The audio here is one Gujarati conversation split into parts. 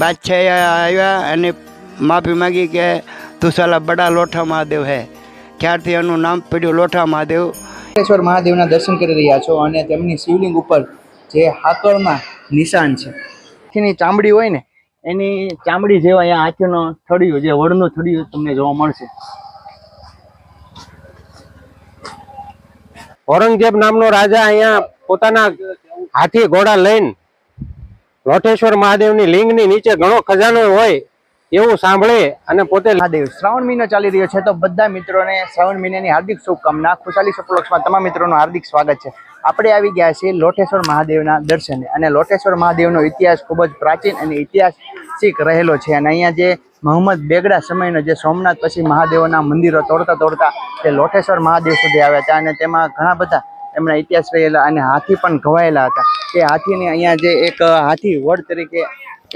બાદશાહ આવ્યા અને માફી માગી કે તું સાલા બડા લોઠા મહાદેવ હે. ત્યારથી એનું નામ પડ્યું લોઠા મહાદેવ. વેંકટેશ્વર મહાદેવના દર્શન કરી રહ્યા છો અને તેમની શિવલિંગ ઉપર જે હાકળમાં નિશાન છે. હાથીની ચામડી હોય ને એની ચામડી જેવા અહીંયા હાથીનો થડિયો જે વડનો થડિયો તમને જોવા મળશે. ઔરંગઝેબ નામનો રાજા અહીંયા પોતાના હાથી ઘોડા લઈને લોટેશ્વર મહાદેવની લિંગની નીચે ઘણો ખજાનો હોય એવું સાંભળે અને પોતે મહાદેવ શ્રાવણ મહિનો ચાલી રહ્યો છે તો બધા મિત્રોને શ્રાવણ મહિનાની હાર્દિક શુભકામના, ખુશાલી સપલોક્ષમાં તમામ મિત્રોનું હાર્દિક સ્વાગત છે. આપણે આવી ગયા છીએ લોટેશ્વર મહાદેવના દર્શને અને લોટેશ્વર મહાદેવનો ઇતિહાસ ખૂબ જ પ્રાચીન અને ઐતિહાસિક રહેલો છે અને અહીંયા જે મોહમ્મદ બેગડા સમયનો જે સોમનાથ પછી મહાદેવના મંદિરો તોડતા તોડતા તે લોટેશ્વર મહાદેવ સુધી આવ્યા હતા અને તેમાં ઘણા બધા એમના ઇતિહાસ રહેલા અને હાથી પણ ઘવાયેલા હતા. એ હાથીની અહીંયા જે એક હાથી વડ તરીકે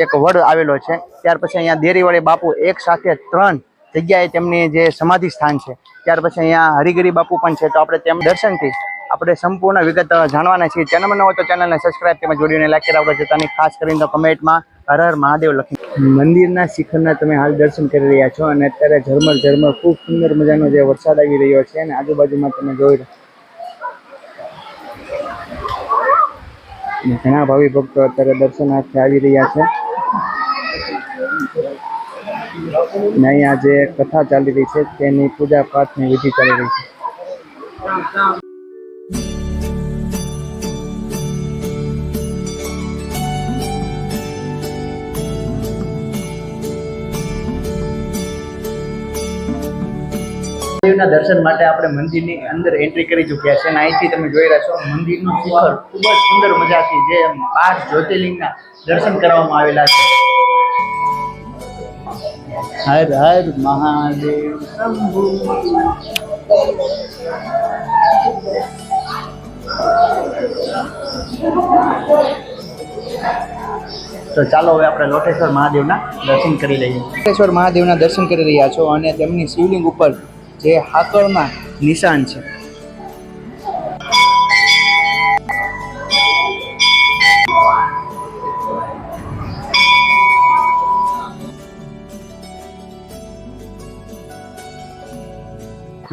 એક વડ આવેલો છે. ત્યાર પછી અહીંયા દેરીવાળી બાપુ એક સાથે ત્રણ જગ્યાએ તેમની જે સમાધિ સ્થાન છે. ત્યાર પછી અહીંયા હરિગરી બાપુ પણ છે. તો આપણે તેમ દર્શનથી આપણે સંપૂર્ણ વિગત જાણવાના છીએ. ચેનલમાં ન હોય તો ચેનલને સબસ્ક્રાઇબ તેમજ વિડીયોને લાઈક કરાવવા જતાની ખાસ કરીને તો કમેન્ટમાં હર હર મહાદેવ લખી મંદિરના શિખરના તમે હાલ દર્શન કરી રહ્યા છો અને અત્યારે ઝરમર ઝરમર, ખૂબ સુંદર મજાનો જે વરસાદ આવી રહ્યો છે અને આજુબાજુમાં તમે જોઈ રહ્યા ઘણા ભાવિ ભક્તો અત્યારે દર્શનાર્થે આવી રહ્યા છે. ને અહીંયા જે કથા ચાલી રહી છે તેની પૂજા પાઠની વિધિ ચાલી રહી છે. મંદિરના દર્શન માટે આપણે મંદિરની અંદર એન્ટ્રી કરી ચૂક્યા છે અને અહીંથી તમે જોઈ રહ્યા છો, મંદિરનું શિખર ખૂબ જ સુંદર મજાથી જે બાર જ્યોતિર્લિંગના દર્શન કરવામાં આવેલા છે. હર હર મહાદેવ શંભુ. તો ચાલો હવે આપણે લોટેશ્વર મહાદેવના દર્શન કરી લઈએ. લોટેશ્વર મહાદેવના દર્શન કરી રહ્યા છો અને તેમની શિવલિંગ ઉપર જે હાકળના નિશાન છે.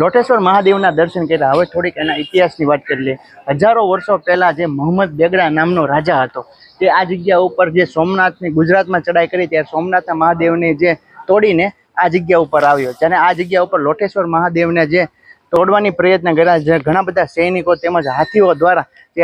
લોટેશ્વર મહાદેવના દર્શન કર્યા. હવે થોડીક એના ઇતિહાસની વાત કરી લઈએ. હજારો વર્ષો પહેલાં જે મોહમ્મદ બેગડા નામનો રાજા હતો, તે આ જગ્યા ઉપર જે સોમનાથની ગુજરાતમાં ચડાઈ કરી ત્યારે સોમનાથના મહાદેવને જે તોડીને આ જગ્યા ઉપર આવ્યો અને આ જગ્યા ઉપર લોટેશ્વર મહાદેવને જે તોડવાની પ્રયત્ન કર્યા જે ઘણા બધા સૈનિકો તેમજ હાથીઓ દ્વારા જે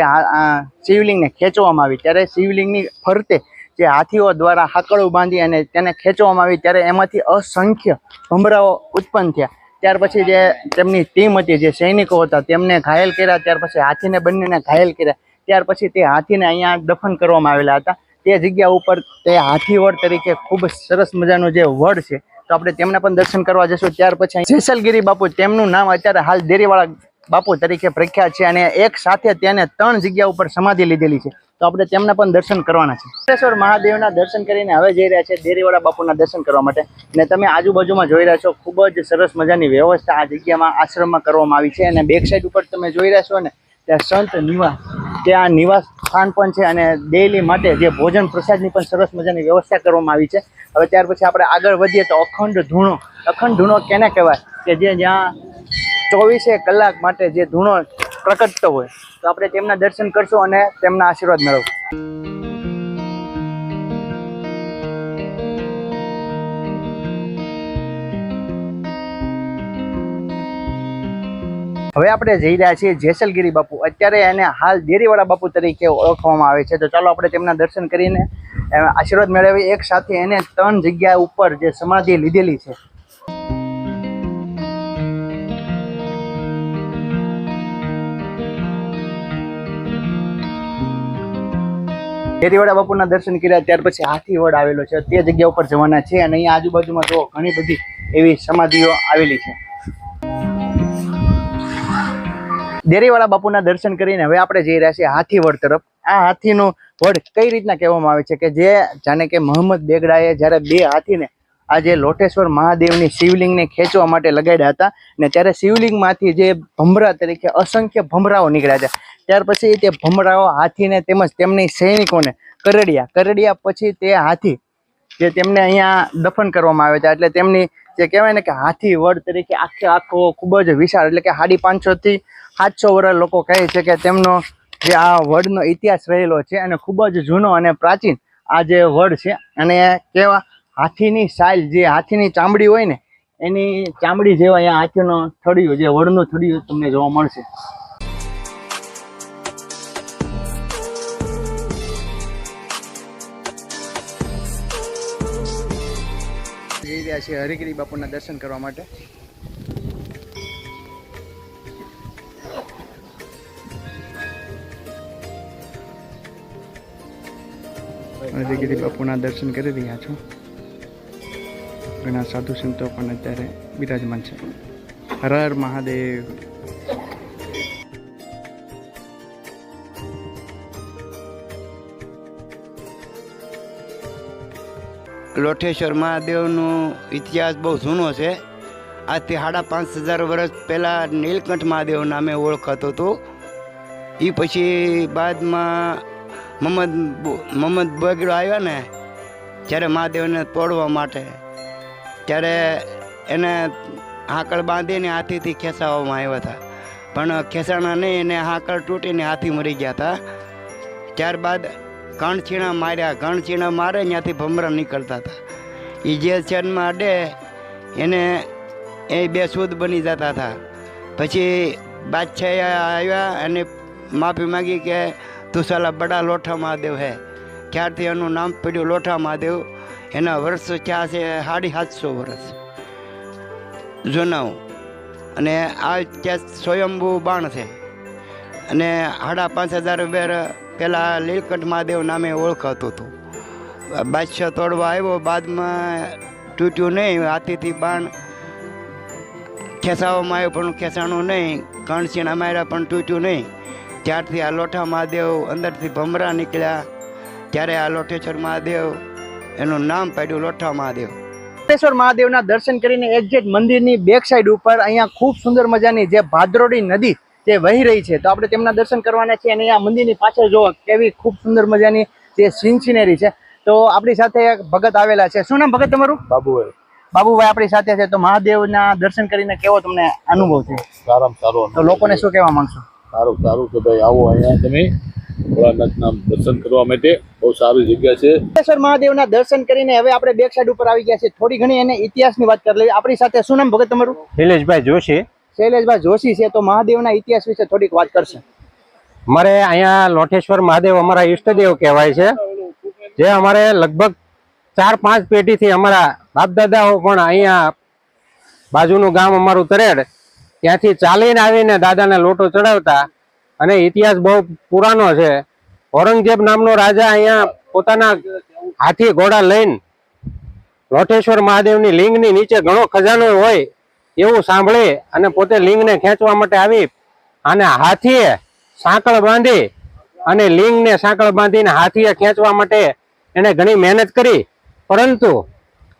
શિવલિંગને ખેંચવામાં આવી. ત્યારે શિવલિંગની ફરતે જે હાથીઓ દ્વારા હાકડું બાંધી અને તેને ખેંચવામાં આવી, ત્યારે એમાંથી અસંખ્ય ભમરાઓ ઉત્પન્ન થયા. ત્યાર પછી જે તેમની ટીમ હતી, જે સૈનિકો હતા, તેમને ઘાયલ કર્યા. ત્યાર પછી હાથીને બંનેને ઘાયલ કર્યા. ત્યાર પછી તે હાથીને અહીંયા દફન કરવામાં આવેલા હતા. તે જગ્યા ઉપર તે હાથી વડ તરીકે ખૂબ સરસ મજાનો જે વડ છે તો આપણે તેમના પણ દર્શન કરવા જશું. ત્યાર પછી જેસલગીરી બાપુ, તેમનું નામ અત્યારે હાલ દેરીવાળા બાપુ તરીકે પ્રખ્યાત છે અને એક સાથે તેને ત્રણ જગ્યા ઉપર સમાધિ લીધેલી છે. તો આપણે તેમના પણ દર્શન કરવાના છે. સિદ્ધેશ્વર મહાદેવના દર્શન કરીને હવે જઈ રહ્યા છે દેરીવાળા બાપુના દર્શન કરવા માટે. અને તમે આજુબાજુમાં જોઈ રહ્યા છો, ખૂબ જ સરસ મજાની વ્યવસ્થા આ જગ્યામાં આશ્રમમાં કરવામાં આવી છે. અને બેક સાઈડ ઉપર તમે જોઈ રહ્યા છો ને, ત્યાં સંત નિવાસ, ત્યાં નિવાસ સ્થાન પણ છે અને ડેઈલી માટે જે ભોજન પ્રસાદની પણ સરસ મજાની વ્યવસ્થા કરવામાં આવી છે. હવે ત્યાર પછી આપણે આગળ વધીએ તો અખંડ ધૂણો. અખંડ ધૂણો કેને કહેવાય? કે જે જ્યાં ચોવીસે કલાક માટે જે ધૂણો પ્રકટતો હોય. તો આપણે તેમના દર્શન કરશું અને તેમના આશીર્વાદ મેળવશું. હવે આપણે જઈ રહ્યા છીએ જેસલગીરી બાપુ. અત્યારે એને હાલ દેરીવાળા બાપુ તરીકે ઓળખવામાં આવે છે. તો ચાલો આપણે તેમના દર્શન કરીને આશીર્વાદ મેળવી એક સાથે એને ત્રણ જગ્યા ઉપર જે સમાધિ લીધેલી છે. દેરીવાળા બાપુના દર્શન કર્યા, ત્યાર પછી હાથીવડ આવેલો છે. તે જગ્યા ઉપર જવાના છે અને અહીંયા આજુબાજુમાં જો ઘણી બધી એવી સમાધિઓ આવેલી છે. દેરીવાળા બાપુના દર્શન કરીને હવે આપણે જઈ રહ્યા છીએ હાથીવડ તરફ. આ હાથીનું વડ કઈ રીતના કહેવામાં આવે છે કે જે જાણે કે મોહમ્મદ બેગડાએ જ્યારે બે હાથીને આ જે લોટેશ્વર મહાદેવની શિવલિંગને ખેંચવા માટે લગાડ્યા હતા ને ત્યારે શિવલિંગમાંથી જે ભમરા તરીકે અસંખ્ય ભમરાઓ નીકળ્યા છે ત્યાર પછી તે ભમરાઓ હાથીને તેમજ તેમની સૈનિકોને કરડ્યા. કરડ્યા પછી તે હાથી જે તેમને અહીંયા દફન કરવામાં આવ્યા હતા. એટલે તેમની જે કહેવાય ને કે હાથી વડ તરીકે આખે આખો ખૂબ જ વિશાળ એટલે કે સાડી પાંચસોથી સાતસો વર્ષ લોકો કહે છે કે તેમનો જે આ વડનો ઇતિહાસ રહેલો છે અને ખૂબ જ જૂનો અને પ્રાચીન આ જે વડ છે અને કેવા હાથીની સાઇલ જે હાથીની ચામડી હોય ને, એની ચામડી જેવા અહીંયા હાથીનો થડિયું જે વડનું થડિયું તમને જોવા મળશે. જઈ રહ્યા છે હરિગીરી બાપુના દર્શન કરવા માટે. હરિગીરી બાપુના દર્શન કરી રહ્યા છું. ઘણા સાધુ સંતો પણ અત્યારે બિરાજમાન છે. હર હર મહાદેવ. લોઠેશ્વર મહાદેવનો ઇતિહાસ બહુ જૂનો છે. આજથી સાડા પાંચ હજાર વર્ષ પહેલાં નીલકંઠ મહાદેવ નામે ઓળખાતો હતો. એ પછી બાદમાં મહમ્મદ બો- મહમ્મદ બગડો આવ્યા ને, જ્યારે મહાદેવને તોડવા માટે, ત્યારે એને હાકળ બાંધીને હાથીથી ખેંચાવવામાં આવ્યા હતા. પણ ખેંચાણા નહીં, એને હાકળ તૂટીને હાથી મરી ગયા હતા. ત્યારબાદ કણછીણા માર્યા કણછીણા મારે ત્યાંથી ભમરા નીકળતા હતા. એ જે ચેનમાં અડે, એને એ બે શુદ્ધ બની જતા હતા. પછી બાદશાહ આવ્યા અને માફી માંગી કે તું સાલા બડા લોઠા મહાદેવ હે. ક્યારથી એનું નામ પડ્યું લોઠા મહાદેવ? એના વર્ષ ક્યાં છે? સાડી સાતસો વર્ષ. જૂનાવું. અને આ ત્યાં સ્વયંભૂ બાણ છે. અને સાડા પાંચ હજાર બેર પહેલાં લીલકંઠ મહાદેવ નામે ઓળખાતું હતું. બાદશાહ તોડવા આવ્યો. બાદમાં તૂટ્યું નહીં. હાથીથી બાણ ખેંચાવવામાં આવ્યું, પણ ખેંચાણું નહીં. કણસીણા માર્યા, પણ તૂટ્યું નહીં. ત્યારથી આ લોઠા મહાદેવ અંદરથી ભમરા નીકળ્યા. ત્યારે આ લોઠેશ્વર મહાદેવ એનું નામ પાડ્યું લોઠા મહાદેવ. કોટેશ્વર મહાદેવના દર્શન કરીને એક્ઝેક્ટ મંદિરની બેક સાઈડ ઉપર અહીંયા ખૂબ સુંદર મજાની જે ભાદરોડી નદી જે વહી રહી છે તો આપણે તેમના દર્શન કરવાના છીએ. અને અહીંયા મંદિરની પાછળ જુઓ કેવી ખૂબ સુંદર મજાની જે સીન સિનેરી છે. તો આપણી સાથે એક ભગત આવેલા છે. શું નામ ભગત તમારું? બાબુભાઈ. બાબુભાઈ આપણી સાથે છે. તો મહાદેવના દર્શન કરીને કેવો તમને અનુભવ છે? સારામાં સારો તો લોકોને શું કહેવા માંગશો? સારું સારું તો ભાઈ આવો અહીંયા તમે. ભોળાનાથના દર્શન કરવા માટે બહુ સારી જગ્યા છે. સર મહાદેવના દર્શન કરીને હવે આપણે બેક સાઈડ ઉપર આવી ગયા છે થોડી ઘણી એને ઇતિહાસની વાત કરી લઈએ. આપણી સાથે શું નામ ભગત તમારું? શૈલેષભાઈ જોશી. શૈલેષભાઈ જોશી છે તો મહાદેવના ઇતિહાસ વિશે થોડીક વાત કરશે. મારે અહીંયા લોઠેશ્વર મહાદેવ અમારા ઈષ્ટદેવ કહેવાય છે. જે અમારે લગભગ ચાર પાંચ પેઢીથી અમારા બાપ દાદાઓ પણ અહીંયા બાજુનું ગામ અમારું તરેડ ત્યાંથી ચાલીને આવીને દાદાને લોટો ચડાવતા, અને ઇતિહાસ બહુ પુરાનો છે. ઔરંગઝેબ નામનો રાજા અહીંયા પોતાના હાથી ઘોડા લઈને લોટેશ્વર મહાદેવની લિંગની નીચે ઘણો ખજાનો હોય એવું સાંભળી અને પોતે લિંગને ખેંચવા માટે આવી અને હાથીએ સાંકળ બાંધી અને લિંગને સાંકળ બાંધીને હાથીએ ખેંચવા માટે એને ઘણી મહેનત કરી. પરંતુ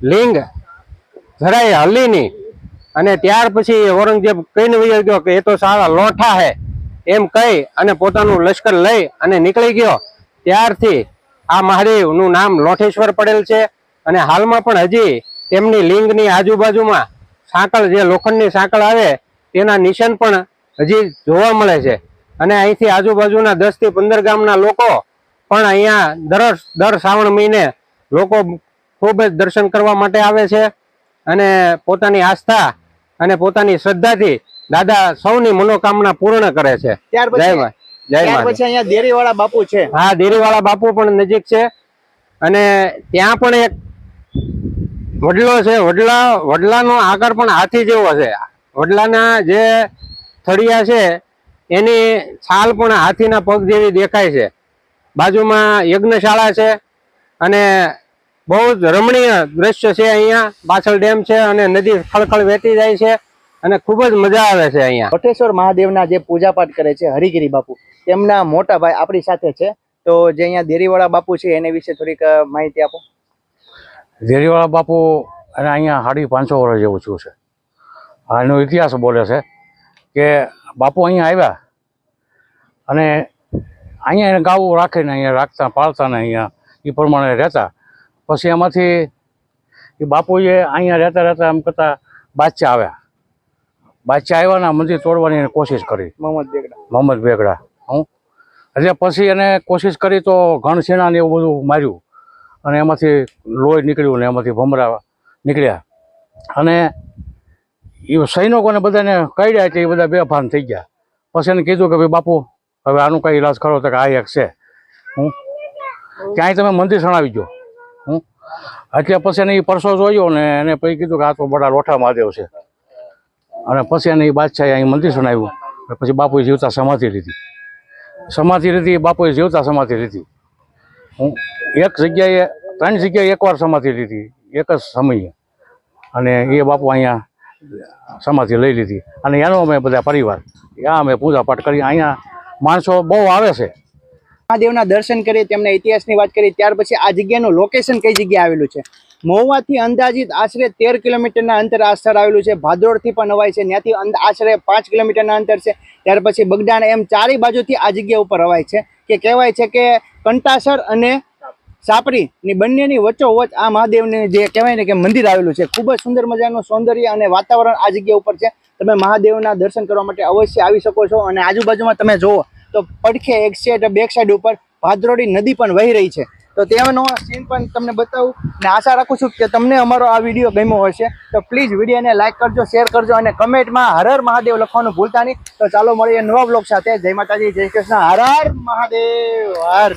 લિંગ જરાય હલી નહીં. અને ત્યાર પછી ઔરંગઝેબ કહીને વહી ગયો કે એ તો સારા લોઠા હે, એમ કહી અને પોતાનું લશ્કર લઈ અને નીકળી ગયો. ત્યારથી આ મહાદેવનું નામ લોઠેશ્વર પડેલ છે અને હાલમાં પણ હજી તેમની લિંગની આજુબાજુમાં સાંકળ, જે લોખંડની સાંકળ આવે, તેના નિશાન પણ હજી જોવા મળે છે. અને અહીંથી આજુબાજુના દસથી પંદર ગામના લોકો પણ અહીંયા દર દર શ્રાવણ મહિને લોકો ખૂબ જ દર્શન કરવા માટે આવે છે અને પોતાની આસ્થા અને પોતાની શ્રદ્ધાથી દાદા સૌની મનોકામના પૂર્ણ કરે છે. ત્યાર પછી ત્યાર પછી અહીંયા દેરીવાળા બાપુ છે. હા દેરીવાળા બાપુ પણ નજીક છે. અને ત્યાં પણ એક વડલો છે વડલા વડલાનો આકાર પણ હાથી જેવો છે. વડલાના જે થળિયા છે એની છાલ પણ હાથીના પગ જેવી દેખાય છે. બાજુમાં યજ્ઞશાળા છે અને બહુ જ રમણીય દ્રશ્ય છે અહીંયા. પાછળ ડેમ છે અને નદી ખળખળ વહેતી જાય છે અને ખૂબ જ મજા આવે છે અહીંયા. કોટેશ્વર મહાદેવના જે પૂજાપાઠ કરે છે હરિગીરી બાપુ તેમના મોટા ભાઈ આપણી સાથે છે. તો જે અહીંયા દેરીવાળા બાપુ છે એને વિશે થોડીક માહિતી આપો. દેરીવાળા બાપુ અને અહીંયા સાડી પાંચસો વર્ષ જેવું છું છે. એનો ઇતિહાસ બોલે છે કે બાપુ અહીંયા આવ્યા અને અહીંયા એને ગાવું રાખીને અહીંયા રાખતા પાળતા ને અહીંયા એ પ્રમાણે રહેતા. પછી એમાંથી એ બાપુએ અહીંયા રહેતા રહેતા એમ કરતા બાદશાહ આવ્યા. બાદશાહ આવ્યા ને મંદિર તોડવાની એને કોશિશ કરી. મોહમ્મદ બેગડા. મોહમ્મદ બેગડા હું. એટલે પછી એને કોશિશ કરી તો ઘણસેના ને એવું બધું માર્યું. અને એમાંથી લોહી નીકળ્યું ને એમાંથી ભમરા નીકળ્યા. અને એ સૈનિકોને બધાને કાઢ્યા કે એ બધા બેફાન થઈ ગયા. પછી એને કીધું કે ભાઈ બાપુ હવે આનું કાંઈ ઈલાજ કરો તો કે આ એક છે. હું. ક્યાંય તમે મંદિર સણાવી ગયો એટલે પછી એને એ પરસો જોયો ને એને પછી કીધું કે આ તો બડા લોઠા મહાદેવ છે. અને પછી એને એ બાદશાહે અહીં મંદિર સુનાવ્યું પછી બાપુએ જીવતા સમાધિ લીધી. સમાધિ લીધી, બાપુએ જીવતા સમાધિ લીધી. હું એક જગ્યાએ, ત્રણ જગ્યાએ એકવાર સમાધિ લીધી, એક જ સમયે. અને એ બાપુ અહીંયા સમાધિ લઈ લીધી. અને એનો અમે બધા પરિવાર આ અમે પૂજાપાઠ કરી. અહીંયા માણસો બહુ આવે છે. મહાદેવના દર્શન કરી, તેમના ઇતિહાસની વાત કરી, ત્યાર પછી આ જગ્યાનું લોકેશન કઈ જગ્યાએ આવેલું છે? મહુવાથી અંદાજિત આશરે તેર કિલોમીટરના અંતર આ સ્થળ આવેલું છે. ભાદરોડથી પણ હવાય છે. ત્યાંથી આશરે પાંચ કિલોમીટરના અંતર છે. ત્યાર પછી બગડાણ એમ ચારેય બાજુથી આ જગ્યા ઉપર હવાય છે. કે કહેવાય છે કે કંટાસર અને સાપરીની બંનેની વચ્ચોવચ આ મહાદેવને જે કહેવાય ને કે મંદિર આવેલું છે. ખૂબ જ સુંદર મજાનું સૌંદર્ય અને વાતાવરણ આ જગ્યા ઉપર છે. તમે મહાદેવના દર્શન કરવા માટે અવશ્ય આવી શકો છો અને આજુબાજુમાં તમે જુઓ તો પડખે એક સાઈડ બેક સાઈડ ઉપર ભાદરોડી નદી પણ વહી રહી છે. તો તેનો સીન પણ તમને બતાવું ને આશા રાખું છું કે તમને અમારો આ વીડિયો ગમ્યો હશે. તો પ્લીઝ વિડીયોને લાઈક કરજો શેર કરજો અને કમેન્ટમાં હર હર મહાદેવ લખવાનું ભૂલતા નહીં. તો ચાલો મળીએ નવા બ્લોગ સાથે. જય માતાજી, જય કૃષ્ણ. હર હર મહાદેવ, હર.